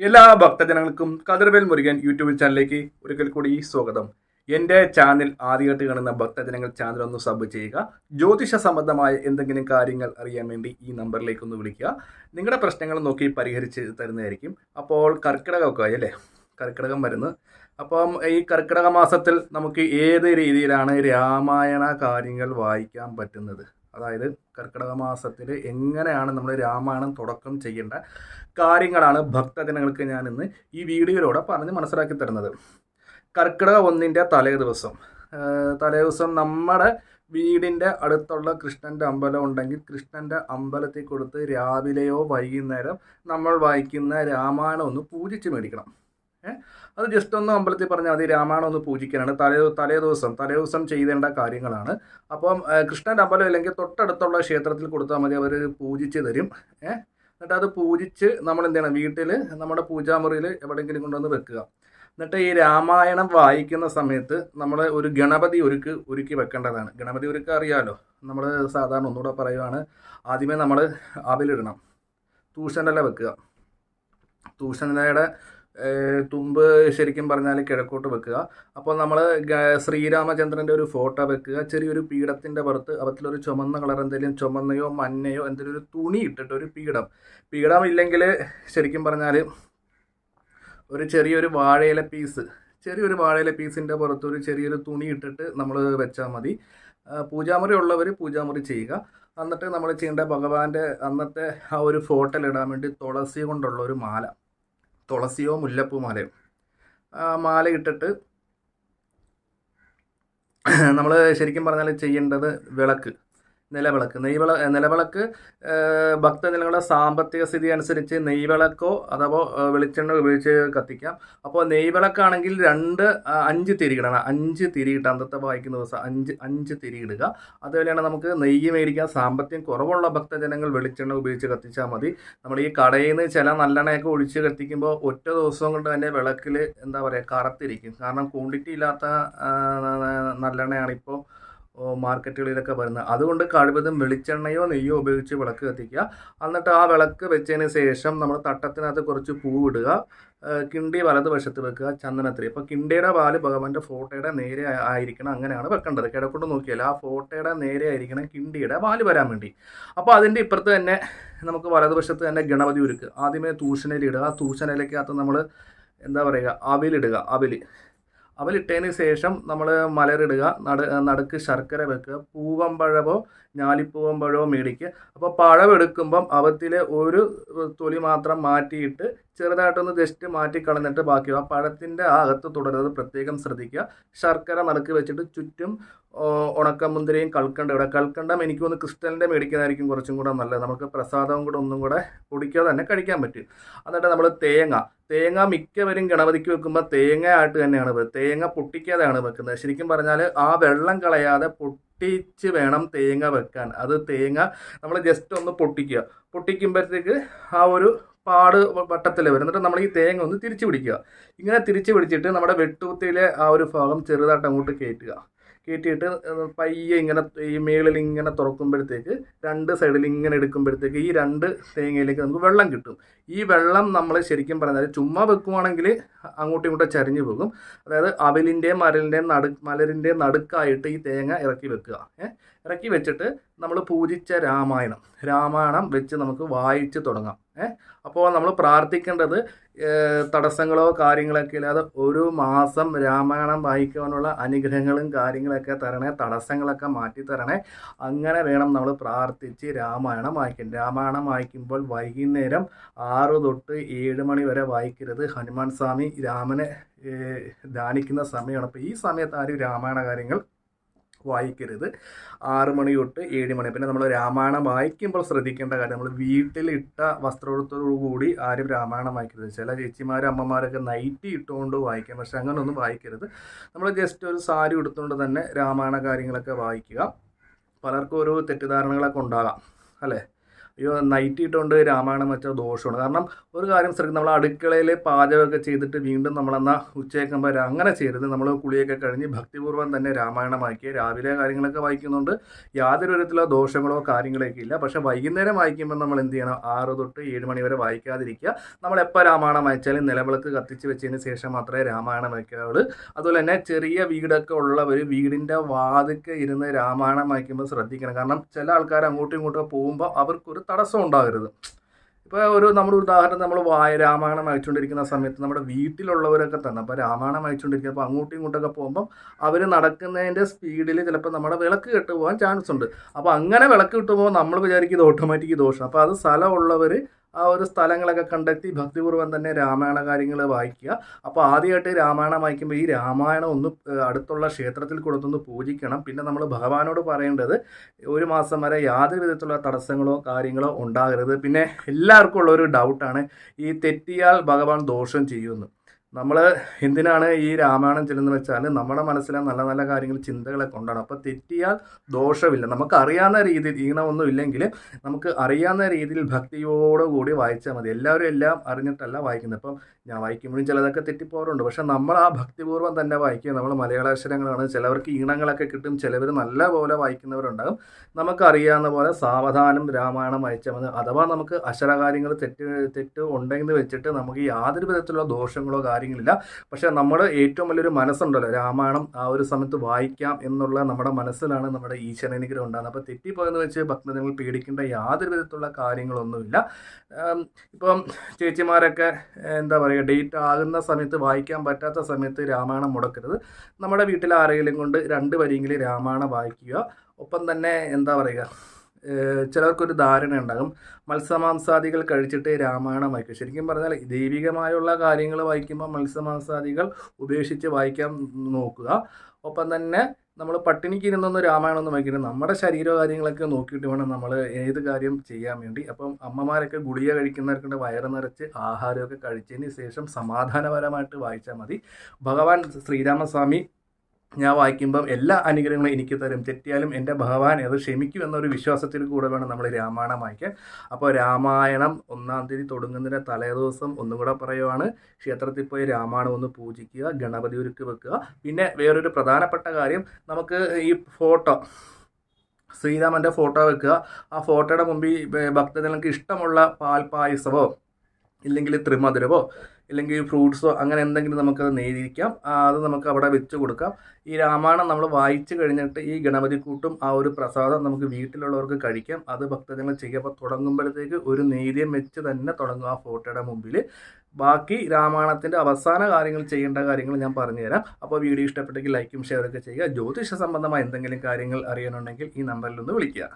എല്ലാ ഭക്തജനങ്ങൾക്കും കതിർവേൽ മുരുകൻ യൂട്യൂബ് ചാനലിലേക്ക് ഒരിക്കൽ കൂടി സ്വാഗതം. എന്റെ ചാനൽ ആദ്യമായിട്ട് കാണുന്ന ഭക്തജനങ്ങൾ ചാനൽ ഒന്ന് സബ് ചെയ്യുക. ജ്യോതിഷ സംബന്ധമായ എന്തെങ്കിലും കാര്യങ്ങൾ അറിയാൻ വേണ്ടി ഈ നമ്പറിലേക്ക് ഒന്ന് വിളിക്കുക. നിങ്ങളുടെ പ്രശ്നങ്ങൾ നോക്കി പരിഹരിച്ച് തരുന്നതായിരിക്കും. അപ്പോൾ കർക്കിടകമൊക്കെ ആയി അല്ലേ? കർക്കിടകം വരുന്നു. അപ്പം ഈ കർക്കിടക മാസത്തിൽ നമുക്ക് ഏത് രീതിയിലാണ് രാമായണ കാര്യങ്ങൾ വായിക്കാൻ പറ്റുന്നത്? അതായത് കർക്കിടക മാസത്തിൽ എങ്ങനെയാണ് നമ്മൾ രാമായണം തുടക്കം ചെയ്യേണ്ട കാര്യങ്ങളാണ് ഭക്തജനങ്ങൾക്ക് ഞാൻ ഇന്ന് ഈ വീഡിയോയിലൂടെ പറഞ്ഞ് മനസ്സിലാക്കി തരുന്നത്. കർക്കിടക ഒന്നിന്റെ തലേ ദിവസം. തലേ ദിവസം നമ്മുടെ വീടിന്റെ അടുത്തുള്ള കൃഷ്ണന്റെ അമ്പലം ഉണ്ടെങ്കിൽ കൃഷ്ണന്റെ അമ്പലത്തിൽ കൊടുത്ത് രാവിലെയോ വൈകുന്നേരം നമ്മൾ വായിക്കുന്ന രാമായണം ഒന്ന് പൂജിച്ച് മേടിക്കണം. അത് ജസ്റ്റ് ഒന്ന് അമ്പലത്തിൽ പറഞ്ഞാൽ മതി. രാമായണം ഒന്ന് പൂജിക്കാനാണ്. തലേ തലേ ദിവസം തലേ ദിവസം ചെയ്തേണ്ട കാര്യങ്ങളാണ്. അപ്പം കൃഷ്ണന്റെ അമ്പലം അല്ലെങ്കിൽ തൊട്ടടുത്തുള്ള ക്ഷേത്രത്തിൽ കൊടുത്താൽ മതി. അവർ പൂജിച്ച് തരും. എന്നിട്ട് അത് പൂജിച്ച് നമ്മൾ എന്ത് ചെയ്യണം വീട്ടിൽ നമ്മുടെ പൂജാമുറിയിൽ എവിടെയെങ്കിലും കൊണ്ടുവന്ന് വെക്കുക. എന്നിട്ട് ഈ രാമായണം വായിക്കുന്ന സമയത്ത് നമ്മൾ ഒരു ഗണപതി ഒരുക്ക് ഒരുക്കി വെക്കേണ്ടതാണ്. ഗണപതി ഒരുക്ക് അറിയാമല്ലോ നമ്മൾ സാധാരണ ഒന്നുകൂടെ പറയുവാണ്. ആദ്യമേ നമ്മൾ അവിലിടണം. തൂഷനില വെക്കുക. തൂഷനിലയുടെ തുമ്പ് ശരിക്കും പറഞ്ഞാൽ കിഴക്കോട്ട് വെക്കുക. അപ്പോൾ നമ്മൾ ശ്രീരാമചന്ദ്രന്റെ ഒരു ഫോട്ടോ വെക്കുക. ചെറിയൊരു പീഠത്തിന്റെ പുറത്ത് അവത്തിലൊരു ചുമന്ന കളർ എന്തെങ്കിലും ചുമന്നയോ മഞ്ഞയോ എന്തെങ്കിലും ഒരു തുണി ഇട്ടിട്ട് ഒരു പീഠം. പീഠം ഇല്ലെങ്കിൽ ശരിക്കും പറഞ്ഞാൽ ഒരു ചെറിയൊരു വാഴയില പീസ്. ചെറിയൊരു വാഴയില പീസിന്റെ പുറത്ത് ഒരു ചെറിയൊരു തുണി ഇട്ടിട്ട് നമ്മൾ വെച്ചാൽ മതി. പൂജാമുറി ഉള്ളവർ പൂജാമുറി ചെയ്യുക. എന്നിട്ട് നമ്മൾ ചെയ്യേണ്ട ഭഗവാന്റെ അന്നത്തെ ആ ഒരു ഫോട്ടോയിൽ ഇടാൻ വേണ്ടി തുളസി കൊണ്ടുള്ള ഒരു മാല. തുളസിയോ മുല്ലപ്പൂ മാലയോ മാല ഇട്ടിട്ട് നമ്മൾ ശരിക്കും പറഞ്ഞാൽ ചെയ്യേണ്ടത് വിളക്ക്. നിലവിളക്ക്. നെയ്വിള നിലവിളക്ക് ഭക്ത ഭക്തജനങ്ങളുടെ സാമ്പത്തിക സ്ഥിതി അനുസരിച്ച് നെയ്വിളക്കോ അഥവാ വെളിച്ചെണ്ണ ഉപയോഗിച്ച് കത്തിക്കാം. അപ്പോൾ നെയ്വിളക്കാണെങ്കിൽ രണ്ട് അഞ്ച് തിരി ഇടണം. അഞ്ച് തിരിയിട്ട് അന്തത്തെ വായിക്കുന്ന ദിവസം അഞ്ച് അഞ്ച് തിരിയിടുക അതുപോലെയാണ് നമുക്ക് നെയ്യ് മേടിക്കാൻ സാമ്പത്തികം കുറവുള്ള ഭക്തജനങ്ങൾ വെളിച്ചെണ്ണ ഉപയോഗിച്ച് കത്തിച്ചാൽ മതി. നമ്മൾ ഈ കടയിൽ നിന്ന് ചില നല്ലെണ്ണയൊക്കെ ഒഴിച്ച് കത്തിക്കുമ്പോൾ ഒറ്റ ദിവസം കൊണ്ട് തന്നെ വിളക്കിൽ എന്താ പറയുക കറുത്തിരിക്കും. കാരണം ക്വാണ്ടിറ്റി ഇല്ലാത്ത നല്ലെണ്ണയാണ് ഇപ്പോൾ മാർക്കറ്റുകളിലൊക്കെ വരുന്നത് അതുകൊണ്ട് കഴിവതും വെളിച്ചെണ്ണയോ നെയ്യോ ഉപയോഗിച്ച് വിളക്ക് കത്തിക്കുക. എന്നിട്ട് ആ വിളക്ക് വെച്ചതിന് ശേഷം നമ്മൾ തട്ടത്തിനകത്ത് കുറച്ച് പൂവിടുക കിണ്ടി വലതുവശത്ത് വെക്കുക ചന്ദനത്തിരി. ഇപ്പോൾ കിണ്ടിയുടെ പാൽ ഭഗവാന്റെ ഫോട്ടോയുടെ നേരെ ആയിരിക്കണം. അങ്ങനെയാണ് വെക്കേണ്ടത്. കിടക്കൊണ്ട് നോക്കിയാൽ ആ ഫോട്ടോയുടെ നേരെ ആയിരിക്കണം കിണ്ടിയുടെ പാൽ വരാൻ വേണ്ടി. അപ്പോൾ അതിന്റെ ഇപ്പുറത്ത് തന്നെ നമുക്ക് വലതുവശത്ത് തന്നെ ഗണപതി ഒരുക്കുക. ആദ്യമേ തൂഷണയിലിടുക ആ തൂഷണയിലേക്കകത്ത് നമ്മൾ എന്താ പറയുക? അവിലിടുക അവിൽ അവലിട്ടതിന് ശേഷം നമ്മൾ മലരിടുക നട നടുക്ക് ശർക്കര വെക്കുക പൂവമ്പഴവോ ഞാലിപ്പൂവമ്പഴവോ മേടിക്കുക. അപ്പോൾ പഴം എടുക്കുമ്പം അവത്തിലെ ഒരു തൊലി മാത്രം മാറ്റിയിട്ട് ചെറുതായിട്ടൊന്ന് ജസ്റ്റ് മാറ്റി കളഞ്ഞിട്ട് ബാക്കി ആ പഴത്തിന്റെ അകത്ത് തുടരുന്നത് പ്രത്യേകം ശ്രദ്ധിക്കുക. ശർക്കര നടുക്ക് വെച്ചിട്ട് ചുറ്റും ഉണക്കമുന്തിരിയും കൽക്കണ്ട ഇവിടെ കൽക്കണ്ടം എനിക്ക് ഒന്ന് ക്രിസ്റ്റലിന്റെ മേടിക്കുന്നതായിരിക്കും കുറച്ചും കൂടെ നല്ലത്. നമുക്ക് പ്രസാദവും കൂടെ ഒന്നും കൂടെ പൊടിക്കാതെ തന്നെ കഴിക്കാൻ പറ്റും. എന്നിട്ട് നമ്മൾ തേങ്ങ തേങ്ങ മിക്കവരും ഗണപതിക്ക് വെക്കുമ്പോൾ തേങ്ങയായിട്ട് തന്നെയാണ് തേങ്ങ പൊട്ടിക്കാതെയാണ് വെക്കുന്നത്. ശരിക്കും പറഞ്ഞാൽ ആ വെള്ളം കളയാതെ പൊട്ടിച്ച് വേണം തേങ്ങ വെക്കാൻ. അത് തേങ്ങ നമ്മൾ ജസ്റ്റ് ഒന്ന് പൊട്ടിക്കുക. പൊട്ടിക്കുമ്പോഴത്തേക്ക് ആ ഒരു പാട് വട്ടത്തിൽ വരും. എന്നിട്ട് നമ്മൾ ഈ തേങ്ങ ഒന്ന് തിരിച്ചു പിടിക്കുക. ഇങ്ങനെ തിരിച്ചു പിടിച്ചിട്ട് നമ്മുടെ വെട്ടുകുത്തിയിലെ ആ ഒരു ഭാഗം ചെറുതായിട്ട് അങ്ങോട്ട് കയറ്റുക കയറ്റിയിട്ട് ഏഹ് പയ്യെ ഇങ്ങനെ ഈ മേളിൽ ഇങ്ങനെ തുറക്കുമ്പോഴത്തേക്ക് രണ്ട് സൈഡിൽ ഇങ്ങനെ എടുക്കുമ്പോഴത്തേക്ക് ഈ രണ്ട് തേങ്ങയിലേക്ക് നമുക്ക് വെള്ളം കിട്ടും. ഈ വെള്ളം നമ്മൾ ശരിക്കും പറഞ്ഞാൽ ചുമ്മാ വെക്കുവാണെങ്കിൽ അങ്ങോട്ടും ഇങ്ങോട്ടും ചരിഞ്ഞു പോകും. അതായത് അവലിന്റെയും മരലിന്റെയും നടു മലരിന്റെയും നടുക്കായിട്ട് ഈ തേങ്ങ ഇറക്കി വെക്കുക. ഇറക്കി വെച്ചിട്ട് നമ്മൾ പൂജിച്ച രാമായണം രാമായണം വെച്ച് നമുക്ക് വായിച്ച് തുടങ്ങാം. ഏ അപ്പോൾ നമ്മൾ പ്രാർത്ഥിക്കേണ്ടത് തടസ്സങ്ങളോ കാര്യങ്ങളൊക്കെ ഇല്ലാതെ ഒരു മാസം രാമായണം വായിക്കുവാനുള്ള അനുഗ്രഹങ്ങളും കാര്യങ്ങളൊക്കെ തരണേ തടസ്സങ്ങളൊക്കെ മാറ്റി തരണേ. അങ്ങനെ വേണം നമ്മൾ പ്രാർത്ഥിച്ച് രാമായണം വായിക്കും രാമായണം വായിക്കുമ്പോൾ വൈകുന്നേരം ആറ് തൊട്ട് ഏഴ് മണി വരെ വായിക്കരുത്. ഹനുമാൻ സ്വാമി രാമനെ ദാനിക്കുന്ന സമയമാണ്. അപ്പോൾ ഈ സമയത്ത് ആരും രാമായണ കാര്യങ്ങൾ വായിക്കരുത്. ആറ് മണി തൊട്ട് ഏഴ് മണി. പിന്നെ നമ്മൾ രാമായണം വായിക്കുമ്പോൾ ശ്രദ്ധിക്കേണ്ട കാര്യം നമ്മൾ വീട്ടിലിട്ട വസ്ത്രത്തോടു കൂടി ആരും രാമായണം വായിക്കരുത്. ചില ചേച്ചിമാരും അമ്മമാരൊക്കെ നൈറ്റി ഇട്ടുകൊണ്ട് വായിക്കാം. പക്ഷെ അങ്ങനെയൊന്നും വായിക്കരുത്. നമ്മൾ ജസ്റ്റ് ഒരു സാരി ഉടുത്തുകൊണ്ട് തന്നെ രാമായണ കാര്യങ്ങളൊക്കെ വായിക്കുക. പലർക്കും ഒരു തെറ്റിദ്ധാരണകളൊക്കെ ഉണ്ടാകാം. അല്ലേ? അയ്യോ നൈറ്റ് ഇട്ടുകൊണ്ട് രാമായണം വെച്ച ദോഷമാണ്. കാരണം ഒരു കാര്യം ശ്രദ്ധിക്കും നമ്മൾ അടുക്കളയിൽ പാചകമൊക്കെ ചെയ്തിട്ട് വീണ്ടും നമ്മളെന്നാൽ ഉച്ചയൊക്കെ അങ്ങനെ ചെയ്യരുത്. നമ്മൾ കുളിയൊക്കെ കഴിഞ്ഞ് ഭക്തിപൂർവം തന്നെ രാമായണം വായിക്കുക രാവിലെ കാര്യങ്ങളൊക്കെ വായിക്കുന്നുണ്ട് യാതൊരു വിധത്തിലുള്ള ദോഷങ്ങളോ കാര്യങ്ങളൊക്കെ ഇല്ല. പക്ഷേ വൈകുന്നേരം വായിക്കുമ്പോൾ നമ്മൾ എന്ത് ചെയ്യണം? ആറ് തൊട്ട് ഏഴ് മണി വരെ വായിക്കാതിരിക്കുക. നമ്മൾ എപ്പോൾ രാമായണം വായിച്ചാലും നിലവിളക്ക് കത്തിച്ച് വെച്ചതിന് ശേഷം മാത്രമേ രാമായണം വായിക്കാവുള്ളൂ. അതുപോലെ തന്നെ ചെറിയ വീടൊക്കെ ഉള്ളവർ വീടിന്റെ വാതിക്ക് ഇരുന്ന് രാമായണം വായിക്കുമ്പോൾ ശ്രദ്ധിക്കണം. കാരണം ചില ആൾക്കാർ അങ്ങോട്ടും ഇങ്ങോട്ടും പോകുമ്പോൾ അവർക്കൊരു തടസ്സം ഉണ്ടാകരുത്. ഇപ്പോൾ ഒരു നമ്മുടെ ഉദാഹരണം നമ്മൾ വായ രാമായണം വായിച്ചുകൊണ്ടിരിക്കുന്ന സമയത്ത് നമ്മുടെ വീട്ടിലുള്ളവരൊക്കെ തന്നെ അപ്പോൾ രാമായണം വായിച്ചുകൊണ്ടിരിക്കുക അപ്പോൾ അങ്ങോട്ടും ഇങ്ങോട്ടൊക്കെ പോകുമ്പോൾ അവർ നടക്കുന്നതിന്റെ സ്പീഡിൽ ചിലപ്പോൾ നമ്മുടെ വിളക്ക് കെട്ട് പോകാൻ ചാൻസ് ഉണ്ട്. അപ്പോൾ അങ്ങനെ വിളക്ക് കിട്ടുമ്പോൾ നമ്മൾ വിചാരിക്കും ഇത് ഓട്ടോമാറ്റിക് ദോഷം. അപ്പോൾ അത് സ്ഥലമുള്ളവർ ആ ഒരു സ്ഥലങ്ങളൊക്കെ കണ്ടെത്തി ഭക്തിപൂർവം തന്നെ രാമായണ കാര്യങ്ങൾ വായിക്കുക. അപ്പോൾ ആദ്യമായിട്ട് രാമായണം വായിക്കുമ്പോൾ ഈ രാമായണം ഒന്ന് അടുത്തുള്ള ക്ഷേത്രത്തിൽ കൊടുത്തൊന്ന് പൂജിക്കണം. പിന്നെ നമ്മൾ ഭഗവാനോട് പറയേണ്ടത് ഒരു മാസം വരെ യാതൊരു വിധത്തിലുള്ള തടസ്സങ്ങളോ കാര്യങ്ങളോ ഉണ്ടാകരുത്. പിന്നെ എല്ലാവർക്കും ഉള്ള ഒരു ഡൗട്ടാണ് ഈ തെറ്റിയാൽ ഭഗവാൻ ദോഷം ചെയ്യുമെന്ന് നമ്മൾ എന്തിനാണ് ഈ രാമായണം ചെല്ലുന്നത് വെച്ചാൽ നമ്മുടെ മനസ്സിലെ നല്ല നല്ല കാര്യങ്ങൾ ചിന്തകളെ കൊണ്ടാണ് അപ്പോൾ തെറ്റിയാൽ ദോഷമില്ല. നമുക്ക് അറിയാവുന്ന രീതിയിൽ ഈണമൊന്നും ഇല്ലെങ്കിൽ നമുക്ക് അറിയാവുന്ന രീതിയിൽ ഭക്തിയോടുകൂടി വായിച്ചാൽ മതി. എല്ലാവരും എല്ലാം അറിഞ്ഞിട്ടല്ല വായിക്കുന്നത്. ഇപ്പം ഞാൻ വായിക്കുമ്പോഴും ചിലതൊക്കെ തെറ്റിപ്പോറുണ്ട് പക്ഷെ നമ്മൾ ആ ഭക്തിപൂർവം തന്നെ വായിക്കുക. നമ്മൾ മലയാള അക്ഷരങ്ങളാണ് ചിലവർക്ക് ഈണങ്ങളൊക്കെ കിട്ടും. ചിലവർ നല്ല പോലെ വായിക്കുന്നവരുണ്ടാകും. നമുക്കറിയാവുന്ന പോലെ സാവധാനം രാമായണം വായിച്ചാൽ മതി. അഥവാ നമുക്ക് അക്ഷരകാര്യങ്ങൾ തെറ്റ് തെറ്റ് ഉണ്ടെന്ന് വെച്ചിട്ട് നമുക്ക് യാതൊരു വിധത്തിലുള്ള ദോഷങ്ങളോ കാര്യങ്ങളില്ല. പക്ഷേ നമ്മൾ ഏറ്റവും വലിയൊരു മനസ്സുണ്ടല്ലോ. രാമായണം ആ ഒരു സമയത്ത് വായിക്കാം എന്നുള്ള നമ്മുടെ മനസ്സിലാണ് നമ്മുടെ ഈശ്വരനുഗ്രഹം ഉണ്ടാകുന്നത്. അപ്പോൾ തെറ്റിപ്പോയെന്ന് വെച്ച് ഭക്തജനങ്ങൾ പേടിക്കേണ്ട യാതൊരു വിധത്തിലുള്ള കാര്യങ്ങളൊന്നുമില്ല. ഇപ്പം ചേച്ചിമാരൊക്കെ എന്താ പറയുക ഡേറ്റ് ആകുന്ന സമയത്ത് വായിക്കാൻ പറ്റാത്ത സമയത്ത് രാമായണം മുടക്കരുത്. നമ്മുടെ വീട്ടിൽ ആരെങ്കിലും കൊണ്ട് രണ്ട് വരിയെങ്കിലും രാമായണം വായിക്കുക. ഒപ്പം തന്നെ എന്താ പറയുക ചിലർക്കൊരു ധാരണ ഉണ്ടാകും. മത്സ്യമാംസാദികൾ കഴിച്ചിട്ട് രാമായണം വായിക്കും. ശരിക്കും പറഞ്ഞാൽ ദൈവികമായുള്ള കാര്യങ്ങൾ വായിക്കുമ്പോൾ മത്സ്യമാംസാദികൾ ഉപേക്ഷിച്ച് വായിക്കാൻ നോക്കുക. ഒപ്പം തന്നെ നമ്മൾ പട്ടിണിക്ക് ഇരുന്നൊന്നും രാമായണം ഒന്നും വായിക്കരുത് നമ്മുടെ ശരീര കാര്യങ്ങളൊക്കെ നോക്കിയിട്ട് വേണം നമ്മൾ ഏത് കാര്യം ചെയ്യാൻ വേണ്ടി. അപ്പം അമ്മമാരൊക്കെ ഗുളിക കഴിക്കുന്നവർക്കുണ്ട് വയറ് നിറച്ച് ആഹാരമൊക്കെ കഴിച്ചതിന് ശേഷം സമാധാനപരമായിട്ട് വായിച്ചാൽ മതി. ഭഗവാൻ ശ്രീരാമസ്വാമി ഞാൻ വായിക്കുമ്പം എല്ലാ അനുഗ്രഹങ്ങളും എനിക്ക് തരും. തെറ്റിയാലും എന്റെ ഭഗവാൻ അത് ക്ഷമിക്കും എന്നൊരു വിശ്വാസത്തിൽ കൂടെ വേണം നമ്മൾ രാമായണം വായിക്കാൻ. അപ്പോൾ രാമായണം ഒന്നാം തീയതി തുടങ്ങുന്നതിന്റെ തലേദിവസം ഒന്നും കൂടെ പറയുവാണ്. ക്ഷേത്രത്തിൽ പോയി രാമായണം ഒന്ന് പൂജിക്കുക ഗണപതി ഉരുക്ക് വെക്കുക. പിന്നെ വേറൊരു പ്രധാനപ്പെട്ട കാര്യം നമുക്ക് ഈ ഫോട്ടോ ശ്രീരാമന്റെ ഫോട്ടോ വെക്കുക. ആ ഫോട്ടോയുടെ മുമ്പിൽ ഭക്തജനങ്ങൾക്ക് ഇഷ്ടമുള്ള പാൽ പായസമോ ഇല്ലെങ്കിൽ ത്രിമധുരമോ ഇല്ലെങ്കിൽ ഫ്രൂട്ട്സോ അങ്ങനെ എന്തെങ്കിലും നമുക്കത് നേരിയിരിക്കാം ആ, അത് നമുക്ക് അവിടെ വെച്ച് കൊടുക്കാം. ഈ രാമായണം നമ്മൾ വായിച്ചു കഴിഞ്ഞിട്ട് ഈ ഗണപതി കൂട്ടും ആ ഒരു പ്രസാദം നമുക്ക് വീട്ടിലുള്ളവർക്ക് കഴിക്കാം. അത് ഭക്തജനങ്ങൾ ചെയ്യുമ്പോൾ തുടങ്ങുമ്പോഴത്തേക്ക് ഒരു നേര്യം വെച്ച് തന്നെ തുടങ്ങും ആ ഫോട്ടോയുടെ മുമ്പിൽ ബാക്കി രാമായണത്തിന്റെ അവസാന കാര്യങ്ങൾ ചെയ്യേണ്ട കാര്യങ്ങൾ ഞാൻ പറഞ്ഞുതരാം. അപ്പോൾ വീഡിയോ ഇഷ്ടപ്പെട്ടെങ്കിൽ ലൈക്കും ഷെയറൊക്കെ ചെയ്യുക. ജ്യോതിഷ സംബന്ധമായ എന്തെങ്കിലും കാര്യങ്ങൾ അറിയാനുണ്ടെങ്കിൽ ഈ നമ്പറിൽ ഒന്ന് വിളിക്കുക.